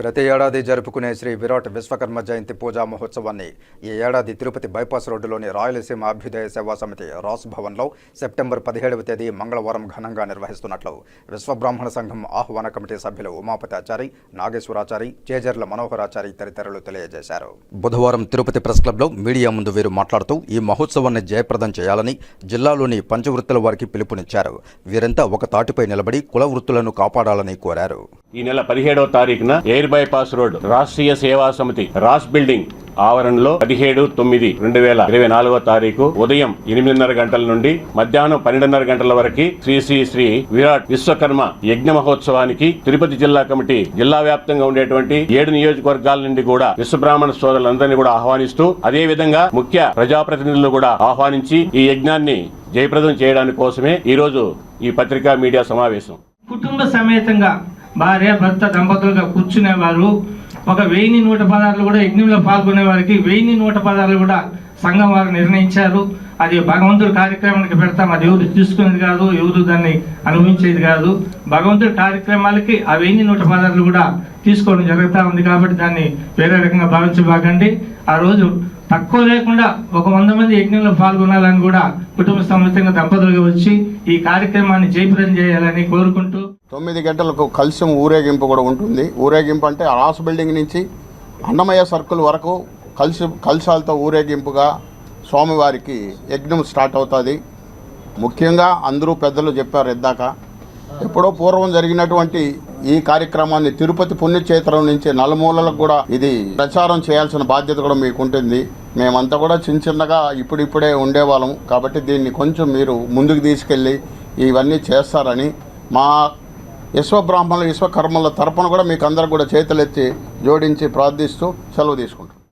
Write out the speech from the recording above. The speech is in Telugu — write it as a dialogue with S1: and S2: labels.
S1: ప్రతి ఏడాది జరుపుకునే శ్రీ విరాట్ విశ్వకర్మ జయంతి పూజా మహోత్సవాన్ని ఈ ఏడాది తిరుపతి బైపాస్ రోడ్డులోని రాయలసీమ అభ్యుదయ సేవా సమితి రాస్ భవన్లో సెప్టెంబర్ పదిహేడవ తేదీ మంగళవారం ఘనంగా నిర్వహిస్తున్నట్లు విశ్వబ్రాహ్మణ సంఘం ఆహ్వాన కమిటీ సభ్యులు ఉమాపతాచారి నాగేశ్వరాచారి చేజర్ల మనోహరాచారి తదితరులు తెలియజేశారు. బుధవారం తిరుపతి ప్రెస్ క్లబ్లో మీడియా ముందు వీరు మాట్లాడుతూ ఈ మహోత్సవాన్ని జయప్రదం చేయాలని జిల్లాలోని పంచవృత్తుల వారికి పిలుపునిచ్చారు. వీరంతా ఒక తాటిపై నిలబడి కుల వృత్తులను కాపాడాలని కోరారు.
S2: ఈ నెల పదిహేడవ తారీఖున ఎయిర్ బైపాస్ రోడ్ రాష్ట్రీయ సేవా సమితి రాస్ బిల్డింగ్ ఆవరణలో పదిహేడు తొమ్మిది రెండు వేల ఇరవై నాలుగో తారీఖు ఉదయం ఎనిమిదిన్నర గంటల నుండి మధ్యాహ్నం పన్నెండున్నర గంటల వరకు శ్రీ శ్రీ శ్రీ విరాట్ విశ్వకర్మ యజ్ఞ మహోత్సవానికి తిరుపతి జిల్లా కమిటీ జిల్లా వ్యాప్తంగా ఉండేటువంటి ఏడు నియోజకవర్గాల నుండి కూడా విశ్వబ్రాహ్మణ సోదరులందరినీ కూడా ఆహ్వానిస్తూ అదే విధంగా ముఖ్య ప్రజాప్రతినిధులను కూడా ఆహ్వానించి ఈ యజ్ఞాన్ని జయప్రదం చేయడానికి కోసమే ఈ రోజు ఈ పత్రికా మీడియా సమావేశం.
S3: కుటుంబ సమేతంగా భార్య భర్త దంపతులుగా కూర్చునేవారు. ఒక వెయ్యి నూట పదార్లు కూడా యజ్ఞంలో పాల్గొనే వారికి వెయ్యి నూట పదార్లు కూడా సంఘం వారు నిర్ణయించారు. అది భగవంతుడి కార్యక్రమానికి పెడతాం. అది ఎవరు తీసుకునేది కాదు ఎవరు దాన్ని అనుభవించేది కాదు. భగవంతుడి కార్యక్రమాలకి ఆ నూట పదార్లు కూడా తీసుకోవడం జరుగుతూ ఉంది కాబట్టి దాన్ని వేరే రకంగా భావించబాకండి. ఆ రోజు తక్కువ లేకుండా ఒక వంద మంది యజ్ఞంలో పాల్గొనాలని కూడా కుటుంబ సమేతంగా దంపతులుగా వచ్చి ఈ కార్యక్రమాన్ని జయప్రదం చేయాలని కోరుకుంటూ
S4: తొమ్మిది గంటలకు కలుషం ఊరేగింపు కూడా ఉంటుంది. ఊరేగింపు అంటే రాస్ బిల్డింగ్ నుంచి అన్నమయ్య సర్కిల్ వరకు కలిసి కలశాలతో ఊరేగింపుగా స్వామివారికి యజ్ఞం స్టార్ట్ అవుతుంది. ముఖ్యంగా అందరూ పెద్దలు చెప్పారు ఇద్దాక ఎప్పుడో పూర్వం జరిగినటువంటి ఈ కార్యక్రమాన్ని తిరుపతి పుణ్యక్షేత్రం నుంచి నలుమూలలకు కూడా ఇది ప్రచారం చేయాల్సిన బాధ్యత కూడా మీకు ఉంటుంది మేమంతా కూడా చిన్న చిన్నగా ఇప్పుడిప్పుడే ఉండేవాళ్ళం. కాబట్టి దీన్ని కొంచెం మీరు ముందుకు తీసుకెళ్ళి ఇవన్నీ చేస్తారని మా విశ్వబ్రాహ్మణుల విశ్వకర్మల తరపున కూడా మీకు అందరికి కూడా చేతులెత్తి జోడించి ప్రార్థిస్తూ సెలవు తీసుకుంటాం